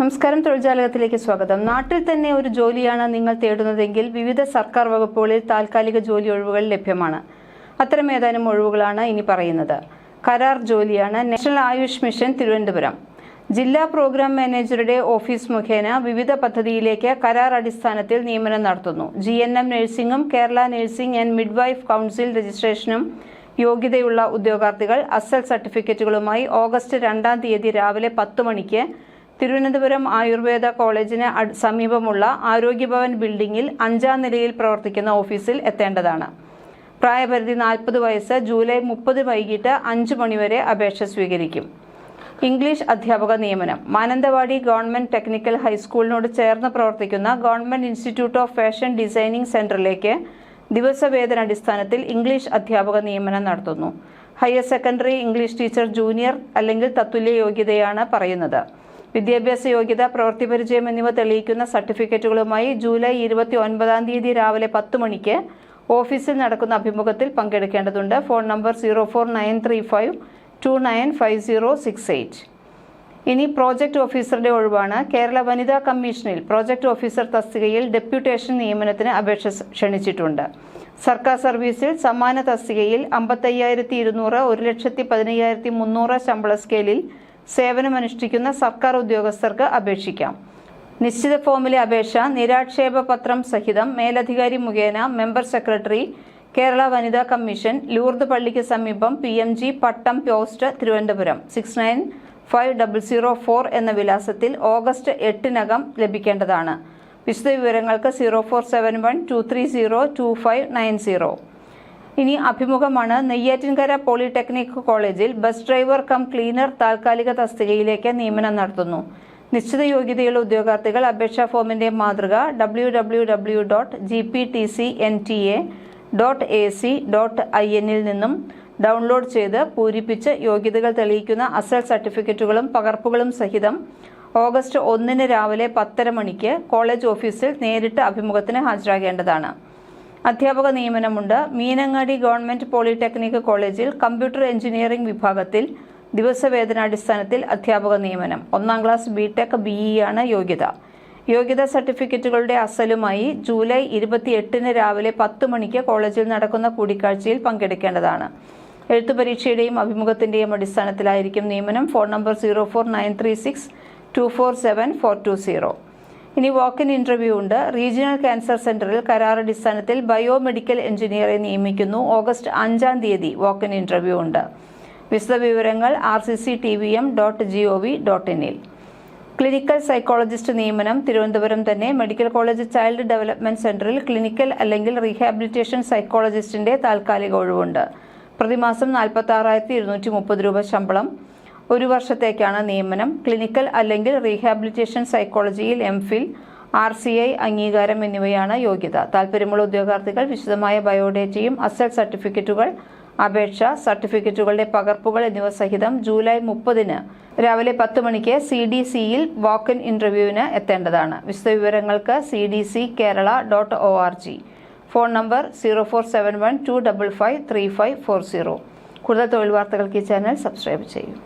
നമസ്കാരം തൊഴിൽജാലകത്തിലേക്ക് സ്വാഗതം. നാട്ടിൽ തന്നെ ഒരു ജോലിയാണ് നിങ്ങൾ തേടുന്നതെങ്കിൽ വിവിധ സർക്കാർ വകുപ്പുകളിൽ താൽക്കാലിക ജോലി ഒഴിവുകൾ ലഭ്യമാണ്. അത്തരം ഏതാനും ഒഴിവുകളാണ് ഇനി പറയുന്നത്. കരാർ ജോലിയാണ് നാഷണൽ ആയുഷ് മിഷൻ തിരുവനന്തപുരം. ജില്ലാ പ്രോഗ്രാം മാനേജറുടെ ഓഫീസ് മുഖേന വിവിധ പദ്ധതിയിലേക്ക് കരാർ അടിസ്ഥാനത്തിൽ നിയമനം നടത്തുന്നു. G N M നഴ്സിംഗും Kerala nursing and midwife council രജിസ്ട്രേഷനും യോഗ്യതയുള്ള ഉദ്യോഗാർത്ഥികൾ അസൽ സർട്ടിഫിക്കറ്റുകളുമായി ഓഗസ്റ്റ് രണ്ടാം തീയതി രാവിലെ പത്ത് മണിക്ക് തിരുവനന്തപുരം ആയുർവേദ കോളേജിന് സമീപമുള്ള ആരോഗ്യഭവൻ ബിൽഡിംഗിൽ അഞ്ചാം നിലയിൽ പ്രവർത്തിക്കുന്ന ഓഫീസിൽ എത്തേണ്ടതാണ്. പ്രായപരിധി നാൽപ്പത് വയസ്സ് ജൂലൈ മുപ്പത് വൈകിട്ട് അഞ്ച് മണിവരെ അപേക്ഷ സ്വീകരിക്കും. ഇംഗ്ലീഷ് അധ്യാപക നിയമനം. മാനന്തവാടി ഗവൺമെന്റ് ടെക്നിക്കൽ ഹൈസ്കൂളിനോട് ചേർന്ന് പ്രവർത്തിക്കുന്ന government institute of fashion designing സെന്ററിലേക്ക് ദിവസവേതന അടിസ്ഥാനത്തിൽ ഇംഗ്ലീഷ് അധ്യാപക നിയമനം നടത്തുന്നു. Higher secondary English teacher junior അല്ലെങ്കിൽ തത്തുല്യ യോഗ്യതയാണ് പറയുന്നത്. വിദ്യാഭ്യാസ യോഗ്യത പ്രവൃത്തി പരിചയം എന്നിവ തെളിയിക്കുന്ന സർട്ടിഫിക്കറ്റുകളുമായി ജൂലൈ ഇരുപത്തി ഒൻപതാം തീയതി രാവിലെ പത്ത് മണിക്ക് ഓഫീസിൽ നടക്കുന്ന അഭിമുഖത്തിൽ പങ്കെടുക്കേണ്ടതുണ്ട്. Phone number zero four nine three five two nine five zero six eight. ഇനി പ്രോജക്റ്റ് ഓഫീസറുടെ ഒഴിവാണ്. കേരള വനിതാ കമ്മീഷനിൽ പ്രോജക്റ്റ് ഓഫീസർ തസ്തികയിൽ ഡെപ്യൂട്ടേഷൻ നിയമനത്തിന് അപേക്ഷ ക്ഷണിച്ചിട്ടുണ്ട്. സർക്കാർ സർവീസിൽ സമാന തസ്തികയിൽ അമ്പത്തയ്യായിരത്തി ഇരുന്നൂറ് ഒരു ലക്ഷത്തി പതിനയ്യായിരത്തി മുന്നൂറ് ശമ്പള സ്കെയിലിൽ സേവനമനുഷ്ഠിക്കുന്ന സർക്കാർ ഉദ്യോഗസ്ഥർക്ക് അപേക്ഷിക്കാം. നിശ്ചിത ഫോമിലെ അപേക്ഷ നിരാക്ഷേപ പത്രം സഹിതം മേലധികാരി മുഖേന മെമ്പർ സെക്രട്ടറി കേരള വനിതാ കമ്മീഷൻ ലൂർദ് പള്ളിക്ക് സമീപം P M G Pattom post Thiruvananthapuram six nine five double zero four എന്ന വിലാസത്തിൽ ഓഗസ്റ്റ് എട്ടിനകം ലഭിക്കേണ്ടതാണ്. വിശദവിവരങ്ങൾക്ക് zero four seven one two three zero two five nine zero ഇനി അഭിമുഖമാണ് നെയ്യാറ്റിൻകര പോളിടെക്നിക് കോളേജിൽ ബസ് ഡ്രൈവർ കം ക്ലീനർ താൽക്കാലിക തസ്തികയിലേക്ക് നിയമനം നടത്തുന്നു. നിശ്ചിത യോഗ്യതയുള്ള ഉദ്യോഗാർത്ഥികൾ അപേക്ഷാ ഫോമിന്റെ മാതൃക W W W dot G P T C N T A dot A C dot I എന്നിൽ നിന്നും ഡൗൺലോഡ് ചെയ്ത് പൂരിപ്പിച്ച് യോഗ്യതകൾ തെളിയിക്കുന്ന അസൽ സർട്ടിഫിക്കറ്റുകളും പകർപ്പുകളും സഹിതം ഓഗസ്റ്റ് ഒന്നിന് രാവിലെ പത്തര മണിക്ക് കോളേജ് ഓഫീസിൽ നേരിട്ട് അഭിമുഖത്തിന് ഹാജരാകേണ്ടതാണ്. അധ്യാപക നിയമനമുണ്ട്. മീനങ്ങാടി ഗവൺമെന്റ് പോളിടെക്നിക് കോളേജിൽ കമ്പ്യൂട്ടർ എഞ്ചിനീയറിംഗ് വിഭാഗത്തിൽ ദിവസവേതനാടിസ്ഥാനത്തിൽ അധ്യാപക നിയമനം. ഒന്നാം ക്ലാസ് ബി ടെക് ബിഇ ആണ് യോഗ്യത. യോഗ്യതാ സർട്ടിഫിക്കറ്റുകളുടെ അസലുമായി ജൂലൈ ഇരുപത്തിയെട്ടിന് രാവിലെ പത്ത് മണിക്ക് കോളേജിൽ നടക്കുന്ന കൂടിക്കാഴ്ചയിൽ പങ്കെടുക്കേണ്ടതാണ്. എഴുത്തു പരീക്ഷയുടെയും അഭിമുഖത്തിന്റെയും അടിസ്ഥാനത്തിലായിരിക്കും നിയമനം. Phone number zero four nine three six two four seven four two zero. ഇനി വാക്ക് ഇൻ ഇന്റർവ്യൂ ഉണ്ട്. റീജിയണൽ ക്യാൻസർ സെന്ററിൽ കരാർ അടിസ്ഥാനത്തിൽ ബയോമെഡിക്കൽ എഞ്ചിനീയറെ നിയമിക്കുന്നു. ഓഗസ്റ്റ് അഞ്ചാം തീയതി വാക്ക് ഇൻ ഇന്റർവ്യൂ ഉണ്ട് വിശദവിവരങ്ങൾ R C C T V M dot G O V dot ഇനിൽ clinical psychologist നിയമനം തിരുവനന്തപുരം തന്നെ. മെഡിക്കൽ കോളേജ് ചൈൽഡ് ഡെവലപ്മെന്റ് സെന്ററിൽ ക്ലിനിക്കൽ അല്ലെങ്കിൽ റീഹാബിലിറ്റേഷൻ സൈക്കോളജിസ്റ്റിന്റെ താൽക്കാലിക ഒഴിവുണ്ട്. പ്രതിമാസം നാൽപ്പത്തി ആറായിരത്തി ഇരുന്നൂറ്റി മുപ്പത് രൂപ ശമ്പളം. ഒരു വർഷത്തേക്കാണ് നിയമനം. ക്ലിനിക്കൽ അല്ലെങ്കിൽ റീഹാബിലിറ്റേഷൻ സൈക്കോളജിയിൽ M Phil R C I അംഗീകാരം എന്നിവയാണ് യോഗ്യത. താൽപ്പര്യമുള്ള ഉദ്യോഗാർത്ഥികൾ വിശദമായ ബയോഡേറ്റയും അസൽ സർട്ടിഫിക്കറ്റുകൾ അപേക്ഷ സർട്ടിഫിക്കറ്റുകളുടെ പകർപ്പുകൾ എന്നിവ സഹിതം ജൂലൈ മുപ്പതിന് രാവിലെ പത്ത് മണിക്ക് സി ഡി സിയിൽ വാക്ക് ഇൻ ഇന്റർവ്യൂവിന് എത്തേണ്ടതാണ്. വിശദവിവരങ്ങൾക്ക് C D C Kerala dot O R G. Phone number zero four seven one two double five three five four zero. കൂടുതൽ തൊഴിൽ വാർത്തകൾക്ക് ഈ ചാനൽ സബ്സ്ക്രൈബ് ചെയ്യൂ.